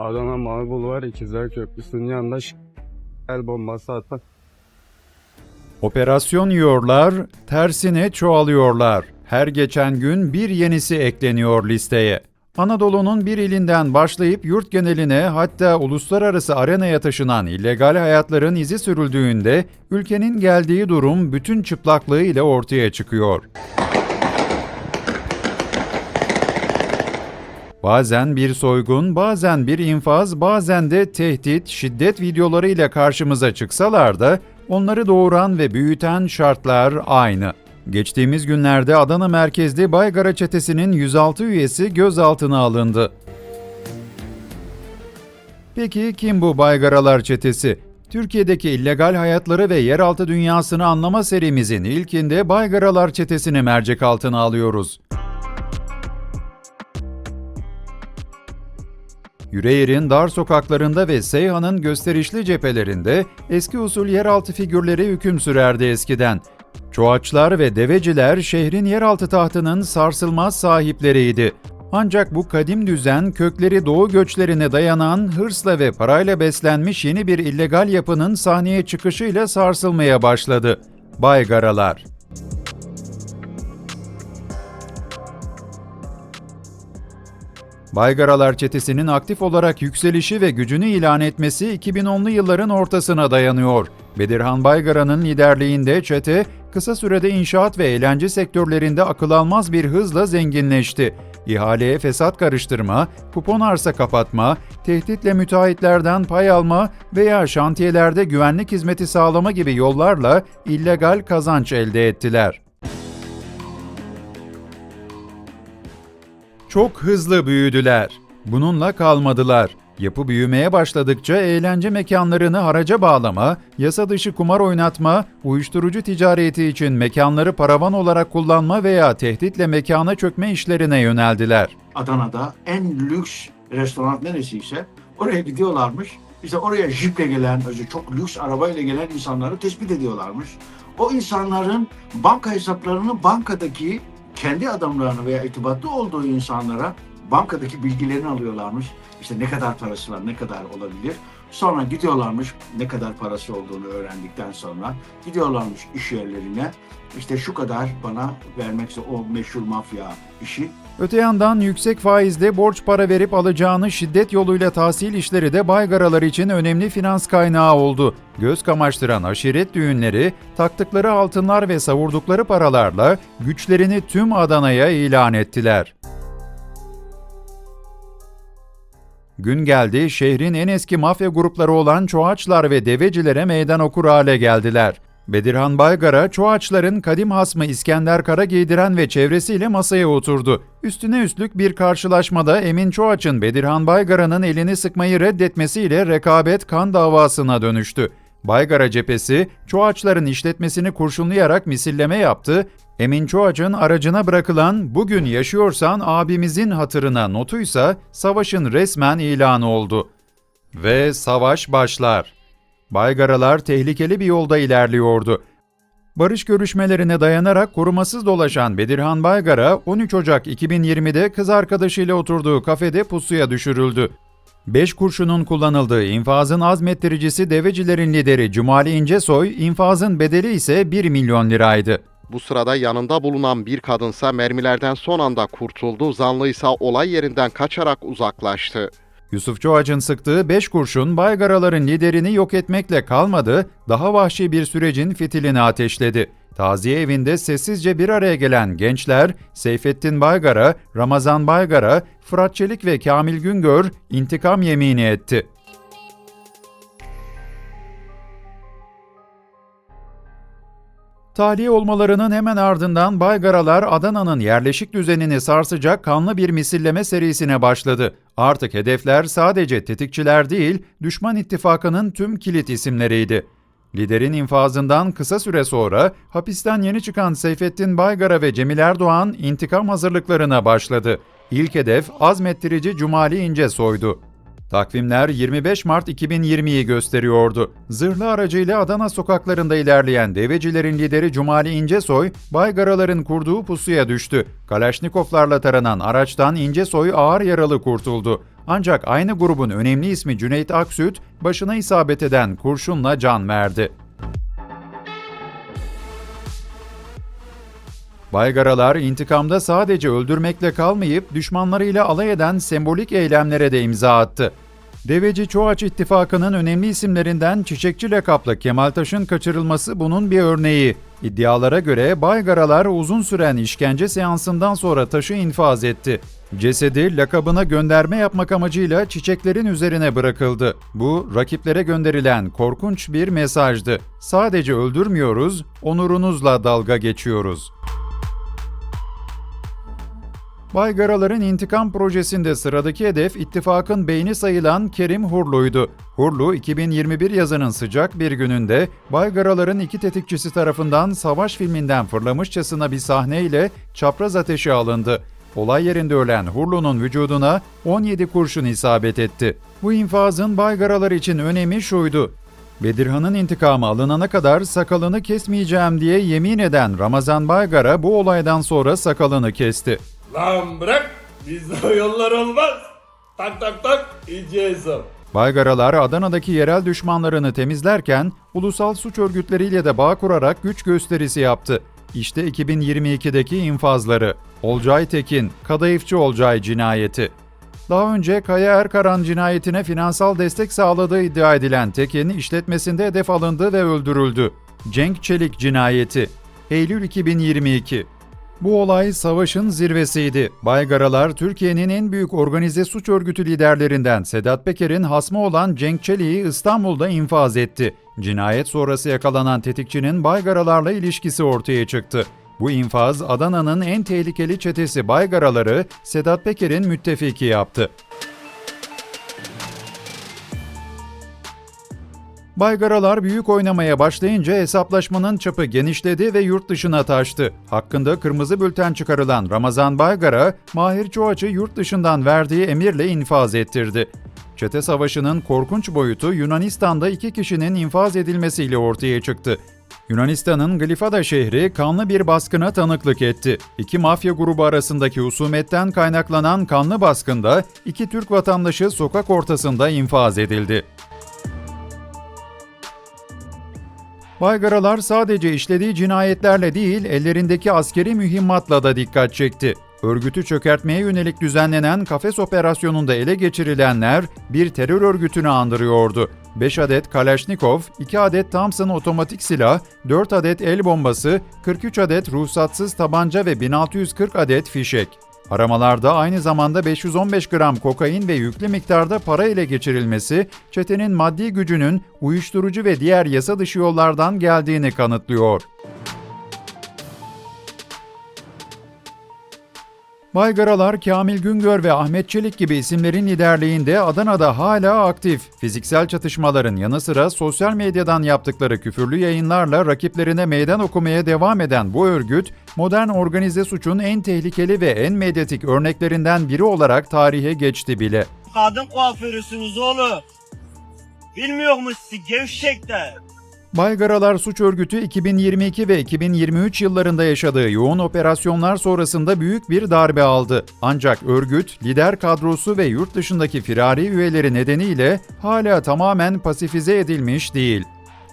Adana Mavi Bulvar İkizler Köprüsü'nün yanında el bombası atan Operasyon yiyorlar, tersine çoğalıyorlar. Her geçen gün bir yenisi ekleniyor listeye. Anadolu'nun bir ilinden başlayıp yurt geneline hatta uluslararası arenaya taşınan illegal hayatların izi sürüldüğünde ülkenin geldiği durum bütün çıplaklığıyla ortaya çıkıyor. Bazen bir soygun, bazen bir infaz, bazen de tehdit, şiddet videolarıyla karşımıza çıksalar da onları doğuran ve büyüten şartlar aynı. Geçtiğimiz günlerde Adana merkezli Baygara çetesinin 106 üyesi gözaltına alındı. Peki kim bu Baygaralar çetesi? Türkiye'deki illegal hayatları ve yeraltı dünyasını anlama serimizin ilkinde Baygaralar çetesini mercek altına alıyoruz. Yüreğir'in dar sokaklarında ve Seyhan'ın gösterişli cephelerinde eski usul yeraltı figürleri hüküm sürerdi eskiden. Çoğaçlar ve deveciler şehrin yeraltı tahtının sarsılmaz sahipleriydi. Ancak bu kadim düzen kökleri doğu göçlerine dayanan hırsla ve parayla beslenmiş yeni bir illegal yapının sahneye çıkışıyla sarsılmaya başladı. Baygaralar. Baygaralar çetesinin aktif olarak yükselişi ve gücünü ilan etmesi 2010'lu yılların ortasına dayanıyor. Bedirhan Baygara'nın liderliğinde çete kısa sürede inşaat ve eğlence sektörlerinde akıl almaz bir hızla zenginleşti. İhaleye fesat karıştırma, kupon arsa kapatma, tehditle müteahhitlerden pay alma veya şantiyelerde güvenlik hizmeti sağlama gibi yollarla illegal kazanç elde ettiler. Çok hızlı büyüdüler. Bununla kalmadılar. Yapı büyümeye başladıkça eğlence mekanlarını haraca bağlama, yasa dışı kumar oynatma, uyuşturucu ticareti için mekanları paravan olarak kullanma veya tehditle mekana çökme işlerine yöneldiler. Adana'da en lüks restoran neresiyse oraya gidiyorlarmış. İşte oraya jiple gelen, çok lüks arabayla gelen insanları tespit ediyorlarmış. O insanların banka hesaplarını bankadaki kendi adamlarını veya itibatlı olduğu insanlara bankadaki bilgilerini alıyorlarmış. İşte ne kadar parası var, ne kadar olabilir. Sonra gidiyorlarmış ne kadar parası olduğunu öğrendikten sonra gidiyorlarmış iş yerlerine. İşte şu kadar bana vermekse o meşhur mafya işi Öte yandan yüksek faizle borç para verip alacağını şiddet yoluyla tahsil işleri de baygaralar için önemli finans kaynağı oldu. Göz kamaştıran aşiret düğünleri, taktıkları altınlar ve savurdukları paralarla güçlerini tüm Adana'ya ilan ettiler. Gün geldi, şehrin en eski mafya grupları olan Çoğaçlar ve Devecilere meydan okur hale geldiler. Bedirhan Baygara, Çoğaçların kadim hasmı İskender Kara giydiren ve çevresiyle masaya oturdu. Üstüne üstlük bir karşılaşmada Emin Çoğaç'ın Bedirhan Baygara'nın elini sıkmayı reddetmesiyle rekabet kan davasına dönüştü. Baygara cephesi, Çoğaçların işletmesini kurşunlayarak misilleme yaptı. Emin Çoğaç'ın aracına bırakılan bugün yaşıyorsan abimizin hatırına notuysa savaşın resmen ilanı oldu. Ve savaş başlar. Baygaralar tehlikeli bir yolda ilerliyordu. Barış görüşmelerine dayanarak korumasız dolaşan Bedirhan Baygara 13 Ocak 2020'de kız arkadaşıyla oturduğu kafede pusuya düşürüldü. Beş kurşunun kullanıldığı infazın azmettiricisi devecilerin lideri Cumali İncesoy, infazın bedeli ise 1 milyon liraydı. Bu sırada yanında bulunan bir kadınsa mermilerden son anda kurtuldu, zanlıysa olay yerinden kaçarak uzaklaştı. Yusuf Çoğaç'ın sıktığı 5 kurşun Baygaraların liderini yok etmekle kalmadı, daha vahşi bir sürecin fitilini ateşledi. Taziye evinde sessizce bir araya gelen gençler Seyfettin Baygara, Ramazan Baygara, Fırat Çelik ve Kamil Güngör intikam yemini etti. Tahliye olmalarının hemen ardından Baygaralar Adana'nın yerleşik düzenini sarsacak kanlı bir misilleme serisine başladı. Artık hedefler sadece tetikçiler değil, düşman ittifakının tüm kilit isimleriydi. Liderin infazından kısa süre sonra hapisten yeni çıkan Seyfettin Baygara ve Cemil Erdoğan intikam hazırlıklarına başladı. İlk hedef azmettirici Cumali İncesoy'du. Takvimler 25 Mart 2020'yi gösteriyordu. Zırhlı aracıyla Adana sokaklarında ilerleyen devecilerin lideri Cumali İncesoy, Baygaraların kurduğu pusuya düştü. Kalaşnikovlarla taranan araçtan İncesoy ağır yaralı kurtuldu. Ancak aynı grubun önemli ismi Cüneyt Aksüt, başına isabet eden kurşunla can verdi. Baygaralar intikamda sadece öldürmekle kalmayıp düşmanlarıyla alay eden sembolik eylemlere de imza attı. Deveci Çoğaç İttifakı'nın önemli isimlerinden Çiçekçi lakaplı Kemal Taş'ın kaçırılması bunun bir örneği. İddialara göre Baygaralar uzun süren işkence seansından sonra taşı infaz etti. Cesedi lakabına gönderme yapmak amacıyla çiçeklerin üzerine bırakıldı. Bu rakiplere gönderilen korkunç bir mesajdı. Sadece öldürmüyoruz, onurunuzla dalga geçiyoruz. Baygaraların intikam projesinde sıradaki hedef ittifakın beyni sayılan Kerim Hurlu'ydu. Hurlu 2021 yazının sıcak bir gününde Baygaraların iki tetikçisi tarafından savaş filminden fırlamışçasına bir sahneyle çapraz ateşe alındı. Olay yerinde ölen Hurlu'nun vücuduna 17 kurşun isabet etti. Bu infazın Baygaralar için önemi şuydu. Bedirhan'ın intikamı alınana kadar sakalını kesmeyeceğim diye yemin eden Ramazan Baygara bu olaydan sonra sakalını kesti. Lan bırak bizde o yollar olmaz. Tak tak tak iyice hesap. Baygaralar Adana'daki yerel düşmanlarını temizlerken ulusal suç örgütleriyle de bağ kurarak güç gösterisi yaptı. İşte 2022'deki infazları. Olcay Tekin, Kadayıfçı Olcay cinayeti. Daha önce Kaya Erkaran cinayetine finansal destek sağladığı iddia edilen Tekin işletmesinde hedef alındı ve öldürüldü. Cenk Çelik cinayeti. Eylül 2022. Bu olay savaşın zirvesiydi. Baygaralar Türkiye'nin en büyük organize suç örgütü liderlerinden Sedat Peker'in hasmı olan Cenk Çelik'i İstanbul'da infaz etti. Cinayet sonrası yakalanan tetikçinin Baygaralarla ilişkisi ortaya çıktı. Bu infaz Adana'nın en tehlikeli çetesi Baygaraları Sedat Peker'in müttefiki yaptı. Baygaralar büyük oynamaya başlayınca hesaplaşmanın çapı genişledi ve yurt dışına taştı. Hakkında kırmızı bülten çıkarılan Ramazan Baygara, Mahir Çoğaç'ı yurt dışından verdiği emirle infaz ettirdi. Çete savaşının korkunç boyutu Yunanistan'da iki kişinin infaz edilmesiyle ortaya çıktı. Yunanistan'ın Glifada şehri kanlı bir baskına tanıklık etti. İki mafya grubu arasındaki husumetten kaynaklanan kanlı baskında iki Türk vatandaşı sokak ortasında infaz edildi. Baygaralar sadece işlediği cinayetlerle değil, ellerindeki askeri mühimmatla da dikkat çekti. Örgütü çökertmeye yönelik düzenlenen kafes operasyonunda ele geçirilenler bir terör örgütünü andırıyordu. 5 adet Kalashnikov, 2 adet Thompson otomatik silah, 4 adet el bombası, 43 adet ruhsatsız tabanca ve 1640 adet fişek. Aramalarda aynı zamanda 515 gram kokain ve yüklü miktarda para ile geçirilmesi, çetenin maddi gücünün uyuşturucu ve diğer yasa dışı yollardan geldiğini kanıtlıyor. Baygaralar Kamil Güngör ve Ahmet Çelik gibi isimlerin liderliğinde Adana'da hala aktif. Fiziksel çatışmaların yanı sıra sosyal medyadan yaptıkları küfürlü yayınlarla rakiplerine meydan okumaya devam eden bu örgüt, modern organize suçun en tehlikeli ve en medyatik örneklerinden biri olarak tarihe geçti bile. Kadın kuaförüsünüz oğlum. Bilmiyor musun siz gevşekler? Baygaralar Suç Örgütü 2022 ve 2023 yıllarında yaşadığı yoğun operasyonlar sonrasında büyük bir darbe aldı. Ancak örgüt, lider kadrosu ve yurt dışındaki firari üyeleri nedeniyle hala tamamen pasifize edilmiş değil.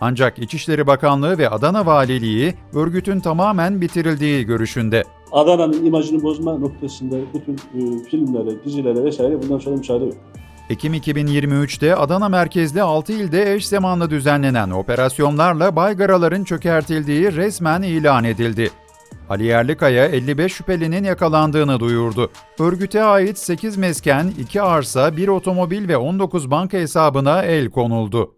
Ancak İçişleri Bakanlığı ve Adana Valiliği örgütün tamamen bitirildiği görüşünde. Adana'nın imajını bozma noktasında bütün e, filmlere, dizilere vesaire bundan sonra müsaade yok. Ekim 2023'te Adana merkezli 6 ilde eş zamanlı düzenlenen operasyonlarla Baygaraların çökertildiği resmen ilan edildi. Ali Yerlikaya 55 şüphelinin yakalandığını duyurdu. Örgüte ait 8 mesken, 2 arsa, 1 otomobil ve 19 banka hesabına el konuldu.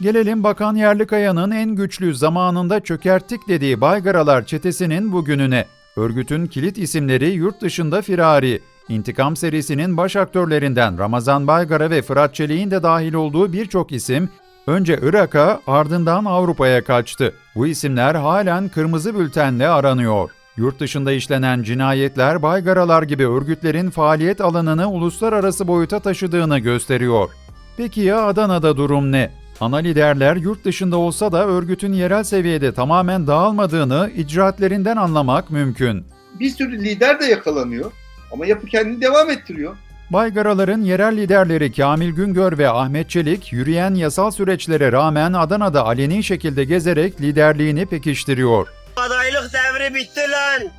Gelelim Bakan Yerlikaya'nın en güçlü zamanında çökerttik dediği Baygaralar çetesinin bugününe. Örgütün kilit isimleri yurt dışında firari. İntikam serisinin baş aktörlerinden Ramazan Baygara ve Fırat Çelik'in de dahil olduğu birçok isim önce Irak'a ardından Avrupa'ya kaçtı. Bu isimler halen kırmızı bültenle aranıyor. Yurt dışında işlenen cinayetler Baygaralar gibi örgütlerin faaliyet alanını uluslararası boyuta taşıdığını gösteriyor. Peki ya Adana'da durum ne? Ana liderler yurt dışında olsa da örgütün yerel seviyede tamamen dağılmadığını icraatlerinden anlamak mümkün. bir sürü lider de yakalanıyor. Ama yapı kendini devam ettiriyor. Baygaraların yerel liderleri Kamil Güngör ve Ahmet Çelik, yürüyen yasal süreçlere rağmen Adana'da aleni şekilde gezerek liderliğini pekiştiriyor. Adaylık devri bitti lan.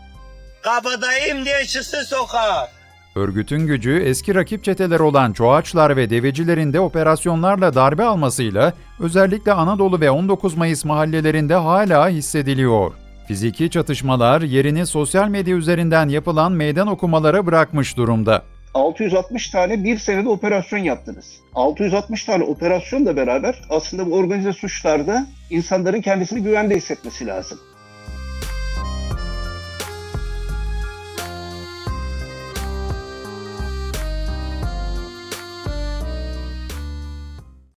Kabadayım diye çıksın sokağa. Örgütün gücü eski rakip çeteler olan Çoğaçlar ve Devecilerin de operasyonlarla darbe almasıyla özellikle Anadolu ve 19 Mayıs mahallelerinde hala hissediliyor. Fiziki çatışmalar yerini sosyal medya üzerinden yapılan meydan okumalara bırakmış durumda. 660 tane bir senede operasyon yaptınız. 660 tane operasyonla beraber aslında bu organize suçlarda insanların kendisini güvende hissetmesi lazım.